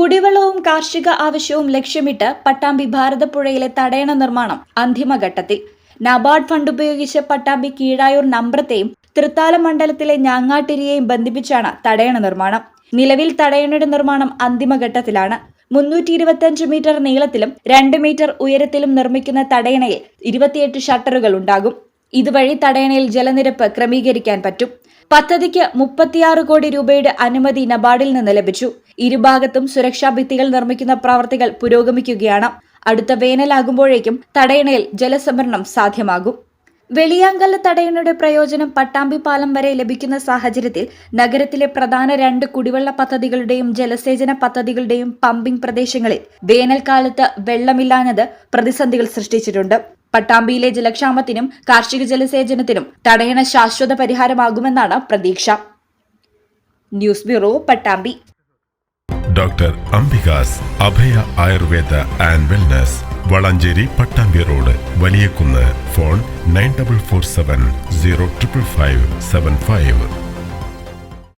കുടിവെള്ളവും കാർഷിക ആവശ്യവും ലക്ഷ്യമിട്ട് പട്ടാമ്പി ഭാരതപ്പുഴയിലെ തടയണ നിർമ്മാണം അന്തിമഘട്ടത്തിൽ. നബാർഡ് ഫണ്ട് ഉപയോഗിച്ച് പട്ടാമ്പി കീഴായൂർ നമ്പ്രത്തെയും തൃത്താല മണ്ഡലത്തിലെ ഞാങ്ങാട്ടിരിയെയും ബന്ധിപ്പിച്ചാണ് തടയണ നിർമ്മാണം. നിലവിൽ തടയണയുടെ നിർമ്മാണം അന്തിമഘട്ടത്തിലാണ്. മുന്നൂറ്റി ഇരുപത്തിയഞ്ച് മീറ്റർ നീളത്തിലും രണ്ട് മീറ്റർ ഉയരത്തിലും നിർമ്മിക്കുന്ന തടയണയിൽ ഇരുപത്തിയെട്ട് ഷട്ടറുകൾ ഉണ്ടാകും. ഇതുവഴി തടയണയിൽ ജലനിരപ്പ് ക്രമീകരിക്കാൻ പറ്റും. പദ്ധതിക്ക് മുപ്പത്തിയാറ് കോടി രൂപയുടെ അനുമതി നബാർഡിൽ നിന്ന് ലഭിച്ചു. ഇരുഭാഗത്തും സുരക്ഷാ ഭിത്തികൾ നിർമ്മിക്കുന്ന പ്രവർത്തികൾ പുരോഗമിക്കുകയാണ്. അടുത്ത വേനലാകുമ്പോഴേക്കും തടയണയിൽ ജലസംഭരണം സാധ്യമാകും. വെളിയാങ്കല്ല തടയണയുടെ പ്രയോജനം പട്ടാമ്പി പാലം വരെ ലഭിക്കുന്ന സാഹചര്യത്തിൽ നഗരത്തിലെ പ്രധാന രണ്ട് കുടിവെള്ള പദ്ധതികളുടെയും ജലസേചന പദ്ധതികളുടെയും പമ്പിംഗ് പ്രദേശങ്ങളിൽ വേനൽക്കാലത്ത് വെള്ളമില്ലാഞ്ഞത് പ്രതിസന്ധികൾ സൃഷ്ടിച്ചിട്ടുണ്ട്. പട്ടാമ്പിയിലെ ജലക്ഷാമത്തിനും കാർഷിക ജലസേചനത്തിനും തടയണ ശാശ്വത പരിഹാരമാകുമെന്നാണ് പ്രതീക്ഷ. News bureau Pattambi. Doctor Ambika's Abhaya Ayurveda and wellness Valanchery Pattambi road Valiyakunnu phone nine double four seven zero triple five seven five.